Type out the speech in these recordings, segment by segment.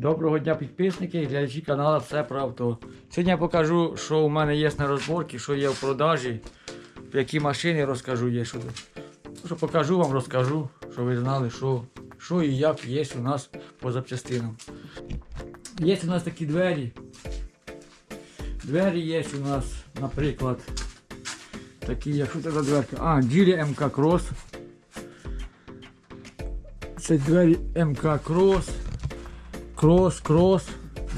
Доброго дня підписники, і глядачі каналу Все про авто. Сьогодні я покажу, що у мене є на розборці, що є в продажі, які машини розкажу є. Що, що покажу вам, розкажу, щоб ви знали, що, що і як є у нас по запчастинам. Є у нас такі двері. Двері є у нас, наприклад, такі, як що це за дверка? А, Geely MK Cross. Це двері МК Cross. Крос, крос.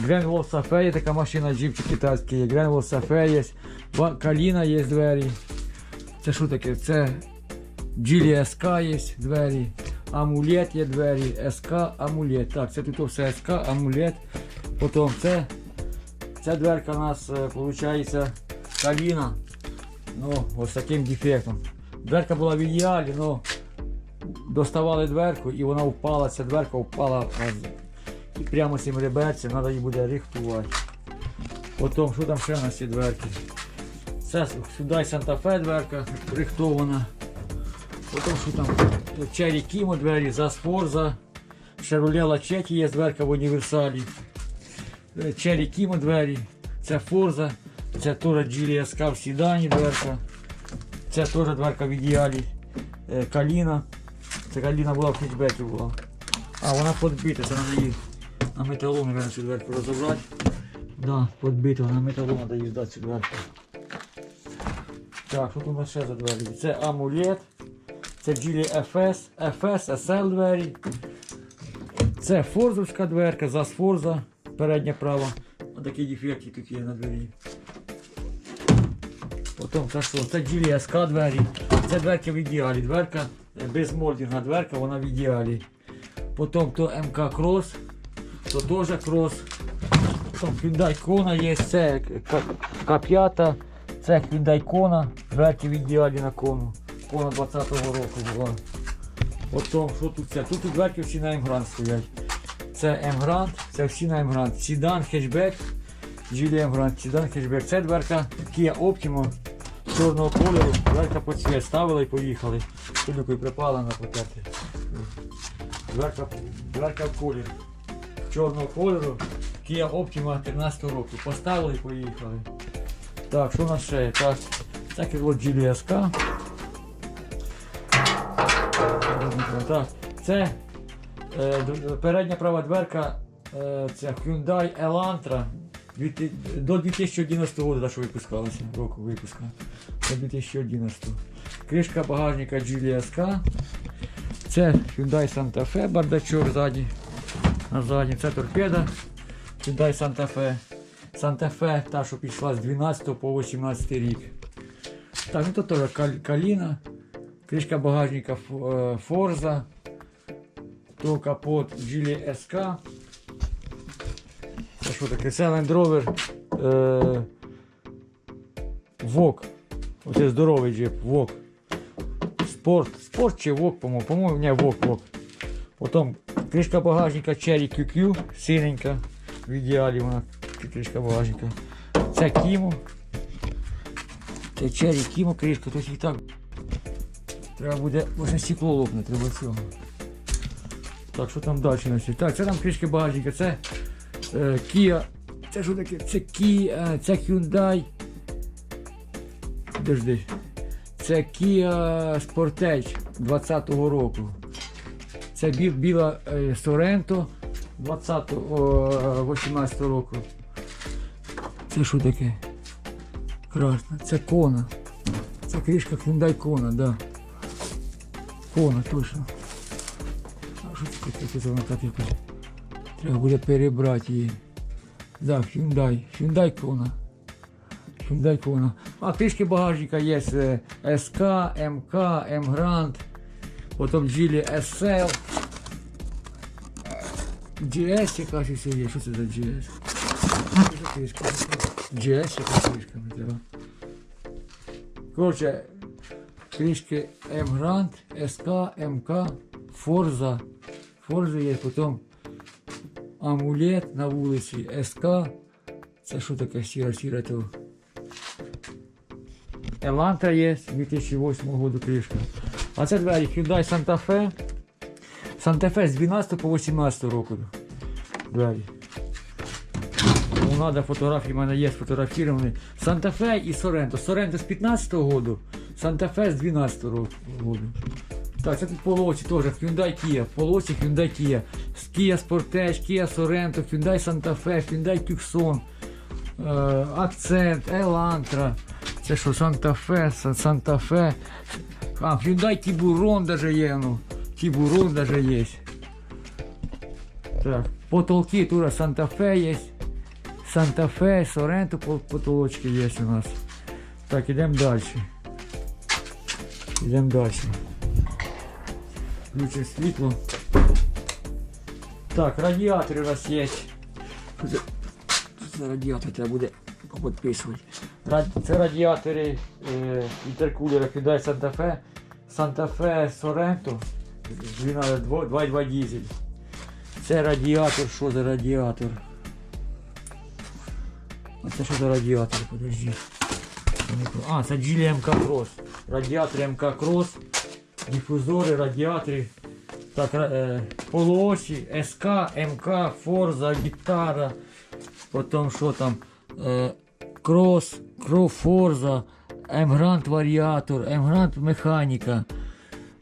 Гренвол Сафе є така машина, джипчик китайський є. Гренвол Сафе є. Каліна є двері. Це що таке? Це Geely СК є двері. Амулет є двері. СК, амулет. Так, це тут все СК, амулет. Потім це. Ця дверка у нас виходить каліна. Ну, ось таким дефектом. Дверка була в ідеалі, але доставали дверку і вона впала, ця дверка впала і прямо цим реберцем треба її буде рихтувати. Потім, що там ще у нас є дверки? Це сюди Санта-Фе дверка рихтована. Потім що там Черрі Кімо двері, за Сфорза. Chevrolet Лачеті є дверка в універсалі. Черрі Кімо двері. Це Форза. Це теж Geely SK в Сідані дверка. Це теж дверка в ідеалі. Е, Каліна. Це Каліна була в хетчбекі була. А, вона подбита, це треба її на металом, наверное, цю дверку розібрати. Да, подбита, на металом треба її здати цю дверку. Так, що тут у нас ще за двері? Це амулет, це Geely FS, FS, SL двері. Це форзовська дверка, за Форза, передня права. Ось такі дефекти тут є на двері. Потім це що? Це Geely SK двері. Це дверка в ідеалі. Дверка е, без молдинга дверка, вона в ідеалі. Потім то МК Cross, то теж крос. Hyundai Kona є, це К- К5, це Kona, дверки в на кону. Кона 20-го року була. Потім, що тут це? Тут і дверки всі на М-Грант стоять. Це М-Грант, це всі на М-Грант. Сідан, хетчбек, Geely М-Грант, сідан, хетчбек. Це дверка Kia Optima чорного кольору. Дверка по цвіт ставили і поїхали. Сюди припала на потерти. Дверка, дверка в колір. Чорного кольору. Kia Optima 13 року. Поставили і поїхали. Так, що у нас ще? Так, це керво Geely Так, це е, передня права дверка е, це Hyundai Elantra до 2011 року, що випускалася, року випуска. До 2011. Кришка багажника Geely Це Hyundai Santa Fe, бардачок ззаді. На задній. Це торпеда. Hyundai Santa Fe. Santa Fe, та, що пішла з 12 по 18 рік. Так, ну тут теж каліна. Кришка багажника е, Forza. То капот Geely SK. Це що таке? Land Rover е, Вок. Оце здоровий джип, Вок. Спорт. Спорт чи Вок, по-моєму. По-моєму, не Вок, Вок. Потім кришка багажника Cherry QQ, синенька. В ідеалі вона кришка багажника. Це Кімо. Це Cherry Кімо кришка, тут і так. Треба буде, може стекло лопне, треба цього. Так, що там далі є? Так, це там кришки багажника, це е, Kia. Це що таке? Це Kia, це Hyundai. Подожди. Це Kia Sportage 20-го року. Це бі- біла е, Sorento 20-го, 18 року. Це що таке? Красно. Це Kona. Це кришка Hyundai Kona, да. Kona, точно. А що це таке? Вона так якось. Треба буде перебрати її. Да, Hyundai. Hyundai Kona. Hyundai Kona. А кришки багажника є е, СК, МК, М-Грант, потім Geely SL. GS якась ще є. Що це за GS? GS яка кришка не треба. Коротше, кришки М-Грант, СК, МК, Форза. Форза є, потім амулет на вулиці СК. Це що таке сіра сіра то? Елантра є 2008 року кришка. А це двері Hyundai Santa Fe. Fe з 12 по 18 року. двері. Кому треба фотографії, в мене є сфотографіровані. Санта-Фе і Соренто. Соренто з 15-го року, Санта-Фе з 12-го року. Так, це тут полосі теж, Hyundai Kia, полосі Hyundai Kia, Kia Sportage, Kia Sorento, Hyundai Santa Fe, Hyundai Tucson, Акцент, Elantra, це що, Santa Fe, а, Hyundai Tiburon даже є, ну, Tiburon даже є. Так, потолки тура Santa Fe, Sorento, пол- потолочки є у нас. Так, ідемо далі. Ідемо далі. Включимо світло. Так, радіатори у нас є. Це, радіатор треба буде попідписувати. Це радіатори інтеркулера Hyundai Santa Fe. Santa Fe Sorento. 2,2 дізель. Це радіатор, що за радіатор? Це що за радіатор? Подожди. А, це Geely MK Cross. Радіатор MK Cross дифузори, радіатори, так, е, полуосі, СК, МК, Форза, гітара, потім що там, е, крос, кро Форза, М-Грант варіатор, М-Грант механіка,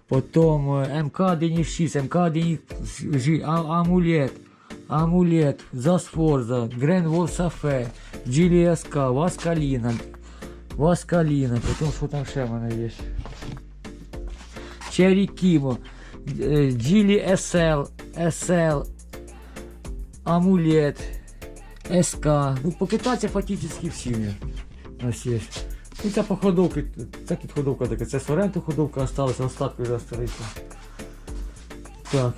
потім е, МК 1.6, МК 1.6, амулет, амулет, ЗАС Форза, Грен Волсафе, Джилі СК, Васкаліна, Васкаліна, потім що там ще в мене є. Kimo, е, Geely SL, SL, Амулет, СК. Ну, покитаться фактично всі у нас є. Ну, це по ходовці, це тут ходовка така, це Соренто ходовка осталася, остатки осталися. Так.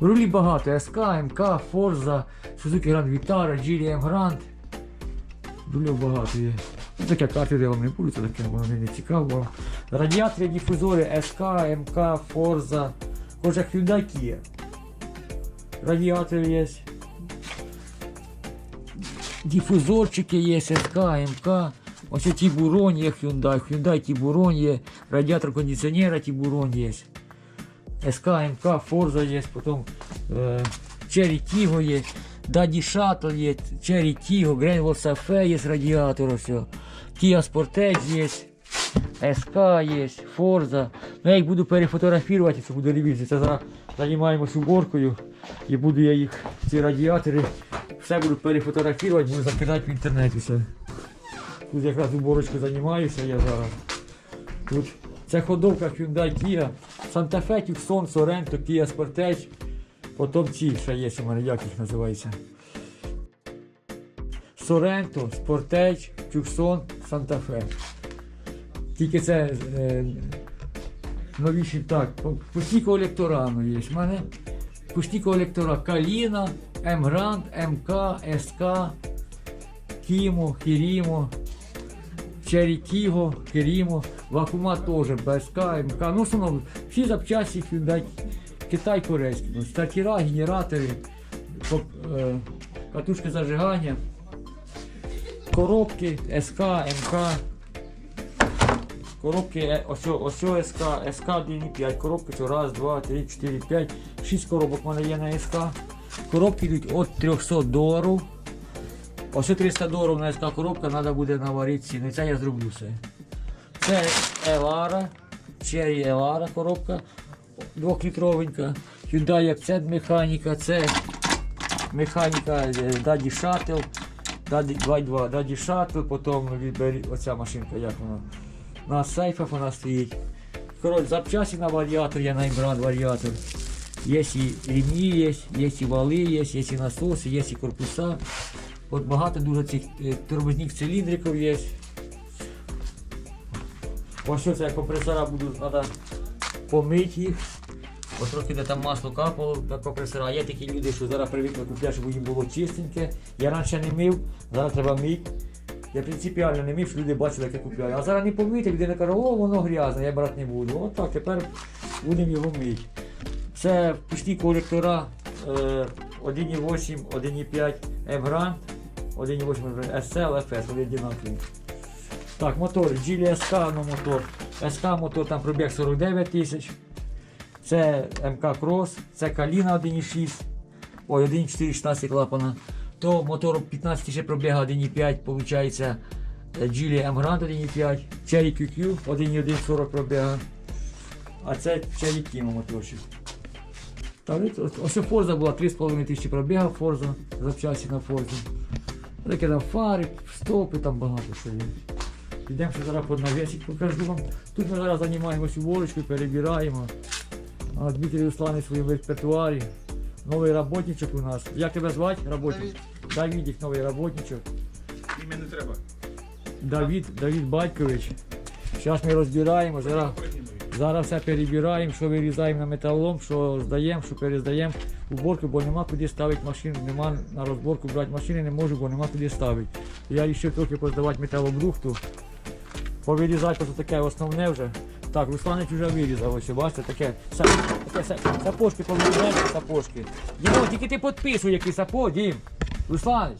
Рулі багато, СК, МК, Forza, Suzuki Grand Vitara, Geely M Grand. Рулів багато є. Ну, таке карти я вам не буду, це таке воно не цікаво. Радіатори, дифузори СК, МК, Forza, кожа Hyundai Kia. Радіатор є. Дифузорчики є, СК, МК. Ось Тібурон є Hyundai, Hyundai Тібурон є, радіатор кондиціонера Тібурон є. СК, МК, Forza є, потім е, Tiggo є, Daddy Shuttle є, Cherry Tiggo, Grand Volsafe є радіатор, все. Kia Sportage є, СК є, Forza. Ну, я їх буду перефотографувати, це буде ревізія. Це зараз займаємось уборкою і буду я їх, ці радіатори, все буду перефотографувати, буду закидати в інтернет все. Тут якраз уборочкою займаюся я зараз. Тут це ходовка Hyundai Kia, Santa Fe, Tucson, Sorento, Kia Sportage. Потім ці ще є у мене, як їх називається. Sorento, Sportage, Tucson, Santa Fe. Тільки це е, новіші так. Пусті колекторану є. У мене пусті колектора Каліна, М-Грант, МК, СК, Кімо, Кірімо, Черікіго, Керімо, Вакума теж, БСК, МК. Ну, в основному всі запчасті Hyundai, Китай корейський. Ну, стартера, генератори, е, катушки зажигання, коробки, СК, МК. Коробки, е, ось, ось СК, СК 1,5, коробки це раз, два, три, чотири, п'ять, шість коробок в мене є на СК. Коробки йдуть від 300 доларів. Ось 300 доларів на СК коробка, треба буде наварити ціни. Це я зроблю все. Це Елара, Cherry Елара коробка, двохлітровенька. Hyundai Accent механіка, це механіка е, Daddy Shuttle, Daddy 2.2, Daddy Shuttle, потім відбері оця машинка, як вона. На сейфах вона стоїть. Коротше, запчасті на варіатор, я на варіатор. Є і ремні, є, є і вали, є, є і насоси, є і корпуса. От багато дуже цих е, тормозних циліндриків є. Ось що це компресора буду, треба помити їх. Ось трохи де там масло капало на компресора. Є такі люди, що зараз привикли купляти, щоб їм було чистеньке. Я раніше не мив, зараз треба мити. Я принципіально не мив, щоб люди бачили, як я купляю. А зараз не помити, людина каже, о, воно грязне, я брати не буду. От так, тепер будемо його мити. Це пусті колектора е, 1,8, 1,5 М-Грант, 1,8 SL, FS, вони одинакові. Так, мотор, Geely SK, ну мотор. SK мотор там пробіг 49 тисяч. Це МК Cross, це Каліна 1,6, ой, 1,4 16 клапана. То мотор 15 тисяч пробіга 1,5, виходить Geely M Grand 1,5, Cherry QQ 1,1 40 пробіга. А це Cherry Kimo моторчик. Та ось- Форза була 3,5 тисячі пробіга Форза, запчасті на Форзі. Таке там фари, стопи, там багато що є. Підемо ще зараз по навесик покажу вам. Тут ми зараз займаємося уборочкою, перебираємо. А Дмитрий Русланович в репертуарі. Новий работничок у нас. Як тебе звати? Работник? Давідік, новий работничок. Ім'я не треба. Давід, Давід Батькович. Зараз ми розбираємо, зараз, зараз все перебираємо, що вирізаємо на металолом, що здаємо, що перездаємо уборку, бо нема куди ставити машину, нема на розборку брати машини, не можу, бо нема куди ставити. Я вирішив трохи поздавати металобрухту. Повирізати просто таке основне вже. Так, Русланич вже вирізав, ось бачите, таке, таке сапожки повирізайте, сапожки. Дімо, тільки ти підписуй, який сапог, Дім. Русланич.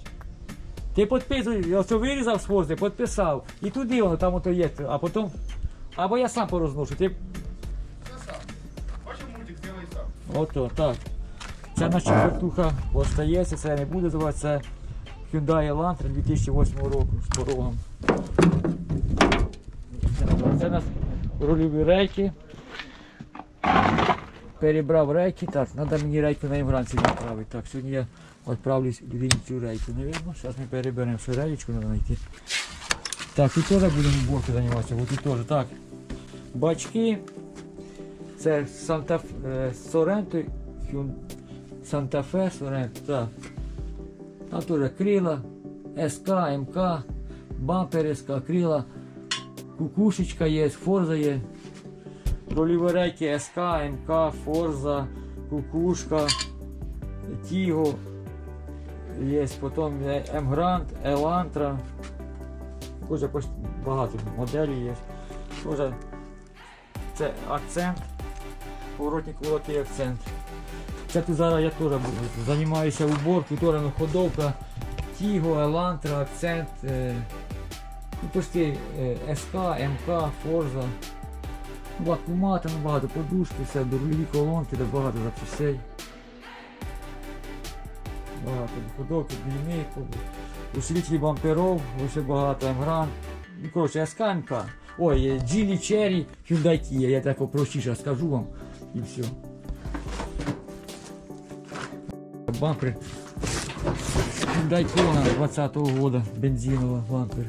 Ти підписуй, я все вирізав з форзи, підписав. І туди воно там ото є. А потім. Або я сам порозношу. Ти... Це сам. Бачив мультик, зробай сам. Ото, так. Це наша вертуха остається, це не буде звати, це Hyundai Elantra 2008 року з порогом. Це у нас рульові рейки. Перебрав рейки. Так, треба мені рейку на імгранці відправити. Так, сьогодні я відправлю людині цю рейку. Не видно? Зараз ми переберемо ще рейку, треба знайти. Так, тут теж будемо уборкою займатися, бо тут теж так. Бачки. Це Санта е, Соренто, Санта Фе, Соренто, так. Там теж крила, СК, МК, бампер СК, крила, кукушечка є, форза є. Роліві рейки СК, МК, Форза, Кукушка, Тіго. Є потім М Грант, Елантра. Дуже багато моделей є. Тоже це акцент. Поворотник кулаки акцент. Це тут зараз я теж займаюся уборкою, ну, ходовка, Тіго, Елантра, акцент. Е, ну, почти е, СК, МК, Форза. Акуматор, ну, багато подушки, все, рульові колонки, де багато запчастей. Багато ходовки, бліни, усилителі бамперов, ще багато М-Гран. Ну, коротше, СК, МК. Ой, е, Geely Cherry, Hyundai я так простіше скажу вам і все. Бампер Hyundai Kona 20-го года, бензинова бампер.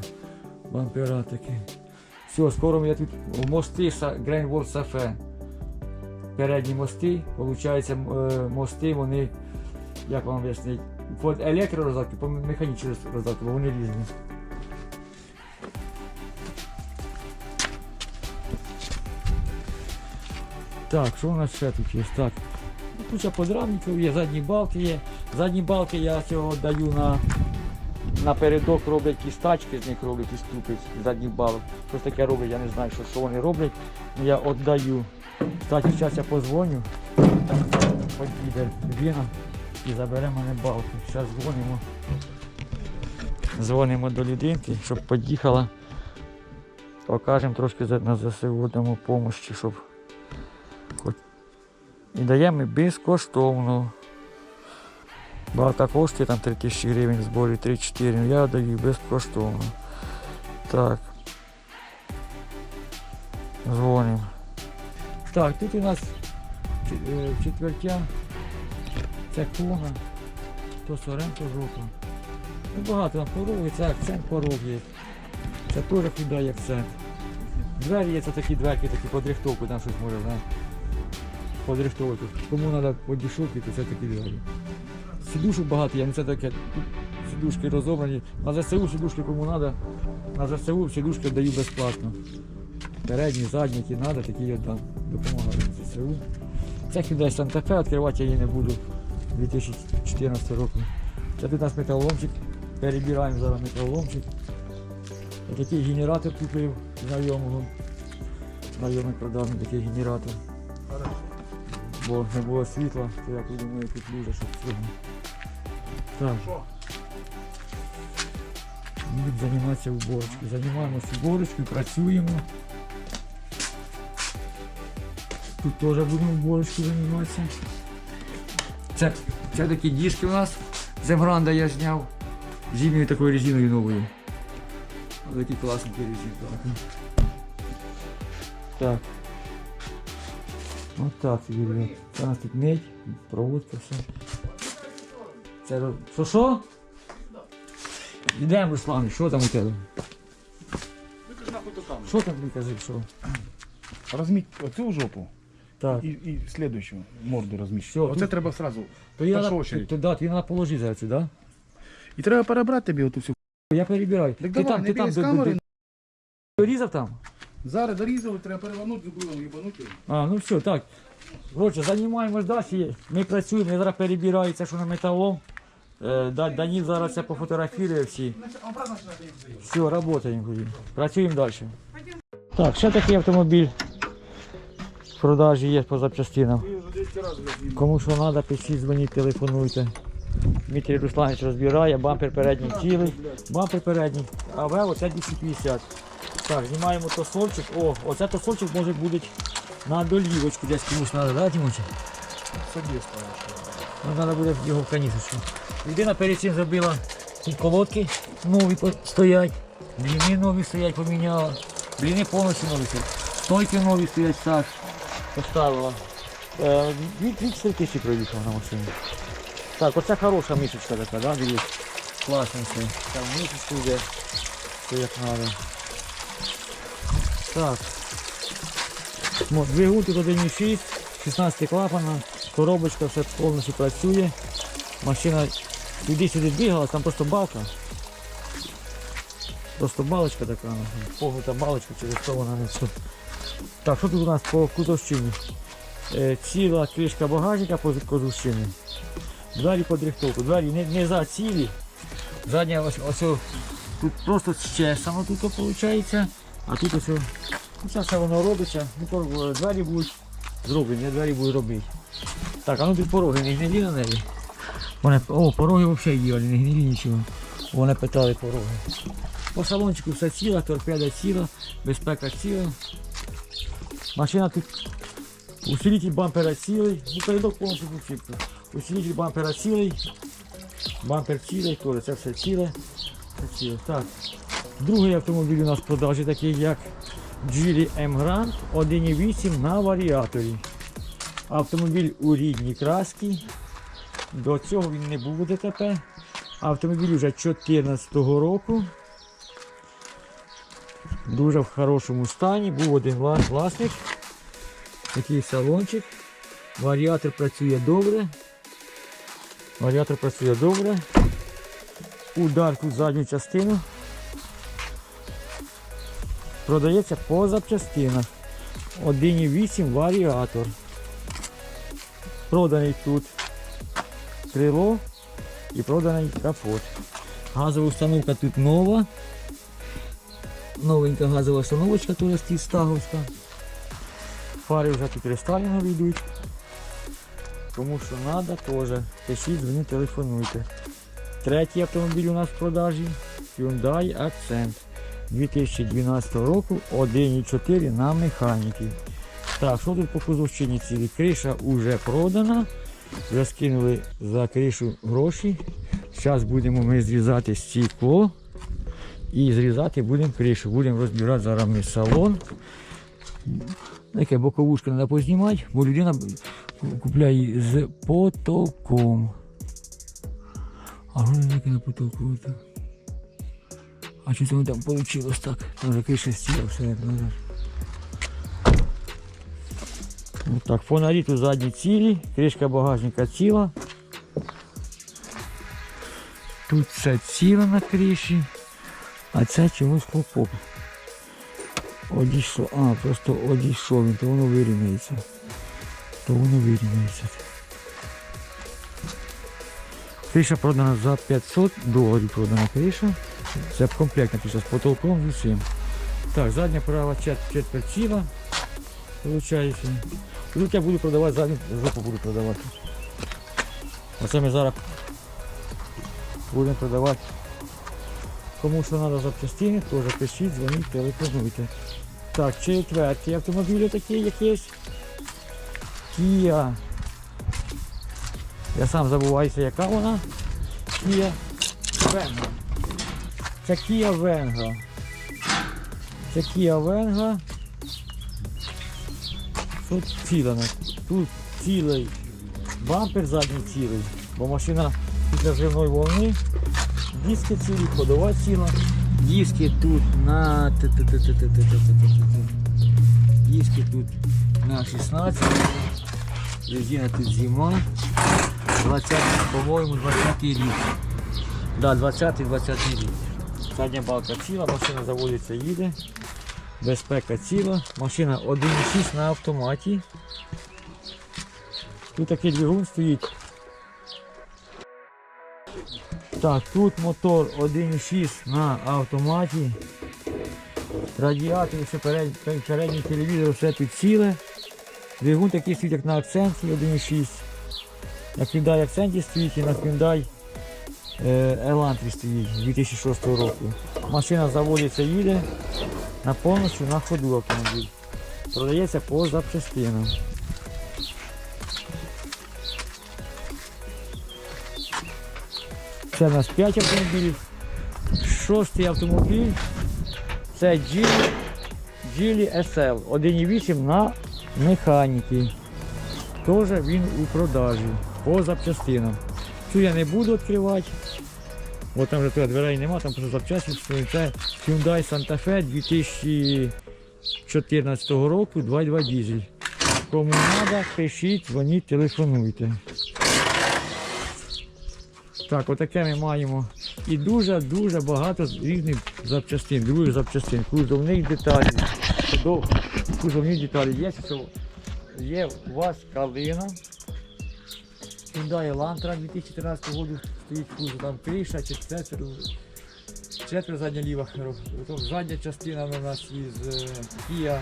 Бампера такі. Все, скоро я тут мости Grand World Safe. Передні мости, виходить, мости, вони, як вам об'яснити, по електророзатки, по механічній розатки, бо вони різні. Так, що у нас ще тут є? Так. Куча подрамників є, задні балки є. Задні балки я цього даю на, передок, роблять якісь тачки, з них роблять якісь ступи з задніх балок. Щось таке роблять, я не знаю, що, що вони роблять. Я віддаю. Кстати, зараз я позвоню. Підійде Віна і забере мене балки. Зараз дзвонимо. Дзвонимо до людинки, щоб під'їхала. Покажемо трошки на ЗСУ дамо допомогу, щоб і даємо безкоштовно. Багато коштує, там 3 тисячі гривень зборі 3-4, ну я даю безкоштовно. Так. Дзвонимо. Так, тут у нас е, четвертя. Це кона, то соренко жовта. Ну, багато там пороги, це акцент порог є. Це теж кидає акцент. Двері є, це такі дверки, такі подрихтовку, там щось може, знаєш подрихтовувати. Кому треба подішовки, то це такі двері. Сидушок багато, я не це таке. Тут сидушки розобрані. На ЗСУ сидушки кому треба. На ЗСУ сидушки даю безплатно. Передні, задні, які треба, такі я дам. Допомагаю ЗСУ. Це Santa Fe, відкривати я її не буду 2014 року. Це тут у нас металоломчик. Перебираємо зараз металоломчик. Я такий генератор купив знайомого. Знайомий продав мені такий генератор. Бо не було світла, то я подумаю, тут лужа, щоб цього. Так, будемо займатися уборочкою. Займаємося уборочкою, працюємо. Тут теж будемо уборочкою займатися. Це, Це такі діжки у нас. З Емгранда я зняв. Зимньою такою резиною новою. Такі класненькі резинки. Так. Ось так собі. Це тут медь, проводка, все. Це роз- що що? Йдемо, Руслан, що там у тебе? Викаж нахуй то там. Що там ти кажи, що? Розміть оцю жопу Так. і, і слідуючу морду розміть. Що, Оце тут? треба сразу. То я першу на, очередь. то, да, ти на положи зараз, да? І треба перебрати тобі оту всю. Я перебираю. Так ти давай, там, не ти там бій з камери. до- дорізав там? Зараз дорізали, треба перевернути зубилом, їбанути. А, ну все, так. Коротше, займаємось далі. Ми працюємо, я зараз перебираю це, що на металом. Е, зараз це пофотографірує всі. Все, працюємо. Працюємо далі. Так, ще такий автомобіль в продажі є по запчастинам. Кому що треба, пишіть, дзвоніть, телефонуйте. Дмитрій Русланович розбирає, бампер передній цілий, бампер передній, а в оце 250. Так, знімаємо тосольчик. О, оце тосольчик може бути на долівочку десь комусь треба, да, Тимочі? Собі ставиш. Ну, треба буде його в канісочку. Людина перед цим зробила ці колодки нові стоять, бліни нові стоять, поміняла. Бліни повністю нові стоять. Стойки нові стоять так. Поставила. Е, 4 тисячі проїхав на машині. Так, оце хороша мішечка така, да, дивіться. Класно все. Там мішечку йде. Все як треба. Так. Двигун тут 1,6, 16 клапана, коробочка все повністю працює. Машина туди-сюди бігалась, там просто балка. Просто балочка така, ну, погнута балочка, через що вона не все. Так, що тут у нас по кузовщині? Е, ціла кришка багажника по кузовщині. Двері по дрихтовку. Двері не, не за цілі. Задня ось, ось тут просто щесано тут виходить. А тут ось ну, все воно робиться. Ну, е, двері будуть зроблені, а двері будуть робити. Так, а ну тут пороги не гнилі на неї. Вони, о, пороги взагалі є, не гнилі нічого. Вони питали пороги. По салончику все ціло, торпеда ціла, безпека ціла. Машина тут усилитель бампера цілий, ну передок повністю включився. Усилитель бампера цілий, бампер цілий, теж це все ціле. Ціле. Так. Другий автомобіль у нас в продажі такий як Geely M Grand 1.8 на варіаторі. Автомобіль у рідній красці. До цього він не був у ДТП. Автомобіль вже 2014 року. Дуже в хорошому стані. Був один вла- власник. Такий салончик. Варіатор працює добре. Варіатор працює добре. Удар тут задню частину. Продається по запчастинах. 1,8 варіатор. Проданий тут крило і проданий капот. Газова установка тут нова. Новенька газова установочка тут стоїть стаговська. Фари вже тут рестайлінгові йдуть. Кому що треба, теж. Пишіть, дзвоніть, телефонуйте. Третій автомобіль у нас в продажі Hyundai Accent 2012 року 1.4 на механіки. Так, що тут по кузовщині цілі? Криша вже продана. Вже скинули за кришу гроші. Зараз будемо ми зрізати стекло і зрізати будемо кришу. Будемо розбирати зараз ми салон. Таке боковушка треба познімати, бо людина купляє з потолком. А воно таке на потолку. А це воно там вийшло так? Там криша стіла, все як назад. Ну так, фонарі тут задні цілі, кришка багажника ціла. Тут все ціле на криші, а це чогось хлопок. Одійшло, а, просто одійшов він, то воно вирівняється. То воно вирівняється. Криша продана за 500 доларів продана криша. Це комплектна криша з потолком з усім. Так, задня права чет- четверть ціла. Получається. Тут я буду продавати задню жопу буду продавати. Оце ми зараз будемо продавати. Кому що треба запчастини, теж пишіть, дзвоніть, телефонуйте. Так, четвертий автомобіль такий якийсь. Kia Я сам забуваюся, яка вона. Kia Venga. Це Kia Vengo. Це Kia Vengo. Тут цілена. Тут цілий бампер задній цілий, бо машина після зривної волни. Диски цілі, ходова ціла. Диски тут на... Диски тут на 16. Резина тут зима. 20, по-моєму, 20 рік. Так, да, 20-20 рік. Задня балка ціла, машина заводиться, їде. Безпека ціла. Машина 1.6 на автоматі. Тут такий двигун стоїть. Так, тут мотор 1.6 на автоматі. Радіатор, все перед, передній телевізор, все тут ціле. Двигун такий стоїть, як на акценті 1.6. На Hyundai акценті стоїть і на Hyundai е, Elantra стоїть 2006 року. Машина заводиться, їде на повністю на ходу автомобіль. Продається по запчастинам. Це у нас 5 автомобілів. Шостий автомобіль це Geely, Geely SL 1.8 на механіки. Теж він у продажі по запчастинам. Цю я не буду відкривати. Бо там вже дверей нема, там просто запчасти. стоїть. Це Hyundai Santa Fe 2014 року 2.2 дизель. Кому треба, пишіть, дзвоніть, телефонуйте. Так, отаке ми маємо. І дуже-дуже багато різних запчастин, других запчастин, кузовних деталей. Кузовних деталей є, що є у вас калина. Hyundai Elantra 2014 року стоїть кузов, там криша, четверо, четверо задня ліва. Потім задня частина у нас із е, Kia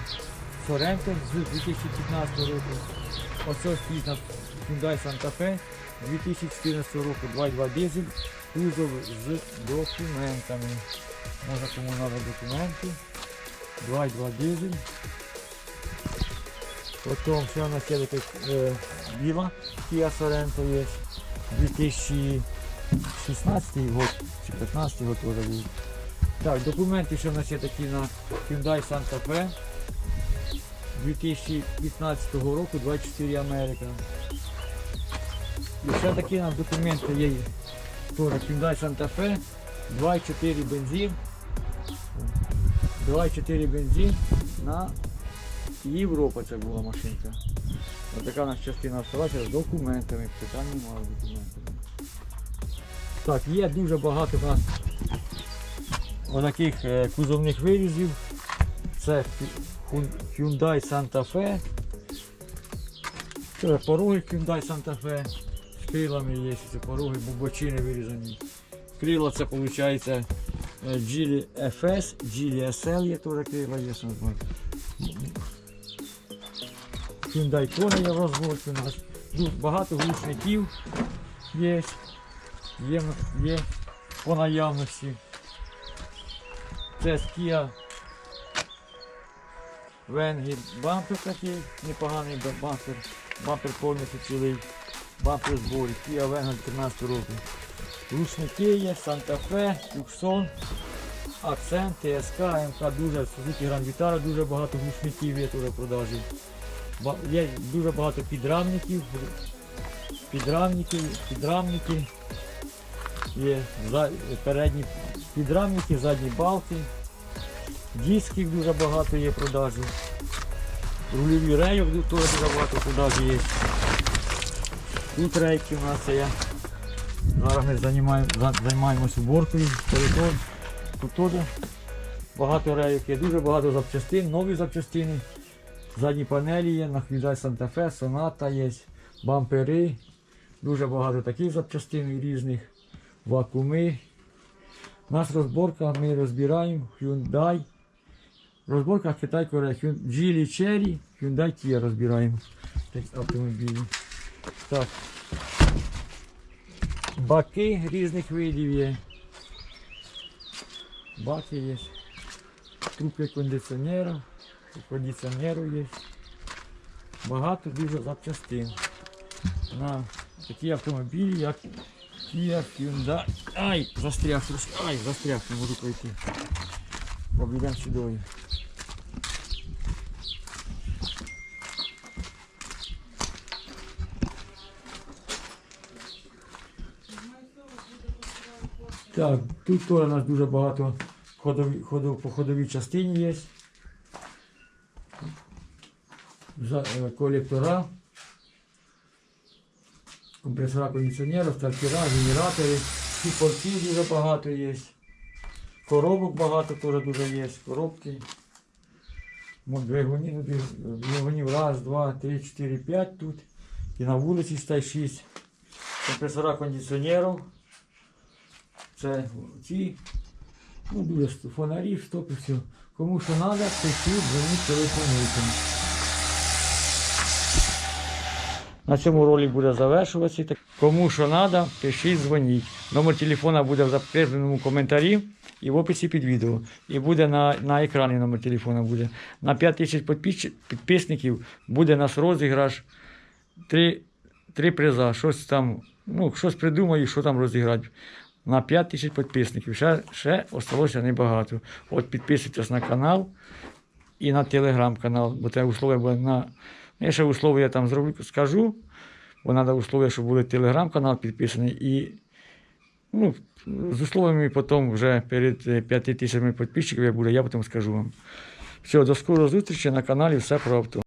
Sorento з 2015 року. Ось стоїть на Hyundai Santa Fe 2014 року 2.2 дизель, кузов з документами. Може кому треба документи. 2.2 дизель. Потім ще у нас є така е, Kia Sorento є. 2016 год чи 15 год теж був. Так, документи ще у нас є такі на Hyundai Santa Fe 2015 року 24 Америка. І ще такі у нас документи є. Теж Hyundai Santa Fe 2.4 бензин. 2.4 бензин на Європа це була машинка. Ось така у нас частина залишилася з документами. Питань немає з документами. Так, є дуже багато у нас отаких е, кузовних вирізів. Це Hyundai Santa Fe. Це пороги Hyundai Santa Fe. З крилами є, це пороги, бубочини вирізані. Крила це виходить Geely FS, Geely SL є теж крила, є. Hyundai Kona є в багато глушників є. Є, є по наявності. Це Kia Венгі бампер такий, непоганий бампер. Бампер повністю цілий. Бампер зборі. Kia Venga 13 року. Глушники є, Fe, Tucson, Accent, TSK, МК дуже, Grand Vitara, дуже багато глушників є теж в продажі. Є дуже багато підрамників, підрамники, підрамники, є передні підрамники, задні балки, дисків дуже багато є продажі. Рульові рейок теж дуже багато продажі є. Тут рейки у нас є. Зараз ми займаємо, за- займаємося уборкою, території. Тут теж багато рейок є, дуже багато запчастин, нові запчастини. Задні панелі є, на Hyundai Santa Fe, Sonata є, бампери, дуже багато таких запчастин різних, вакууми. У нас розборка, ми розбираємо Hyundai. Розборка Китай Корея, Geely Cherry, Hyundai Kia розбираємо автомобілі. Так. Баки різних видів є. Баки є. Трубки кондиціонера, кондиціонеру є. Багато дуже запчастин. На такі автомобілі, як Hyundai. Ай, застряг. Ай, застряг, не можу пройти. Обійдемо сюди. Так, тут теж у нас дуже багато ходові, ходов, по ходовій частині є. За, е, колектора, компресора кондиціонерів, стартера, генератори, підпорців дуже багато є. Коробок багато теж дуже є. Коробки. Двигунів, двигунів раз, два, три, чотири, п'ять тут. І на вулиці стає шість. Компресора кондиціонерів. Це ці, ну, дуже ст- фонарі, штоки, все. Кому що треба, пишіть, дзвоніть, телефонуйте. На цьому ролик буде завершуватися. Кому що треба, пишіть, дзвоніть. Номер телефона буде в закріпленому коментарі і в описі під відео. І буде на, на екрані номер телефона буде. На 5 тисяч підписників буде нас розіграш. Три, три приза. Щось там, ну, щось придумаю, що там розіграти. На 5 тисяч підписників. Ще, ще осталося небагато. От підписуйтесь на канал і на телеграм-канал, бо це условия буде на. Я ще условия там зроблю, скажу, бо треба условия, щоб були телеграм-канал підписаний і ну, з условиями потім вже перед 5 тисячами підписчиків, я буде, я потім скажу вам. Все, до скорої зустрічі на каналі Все про авто.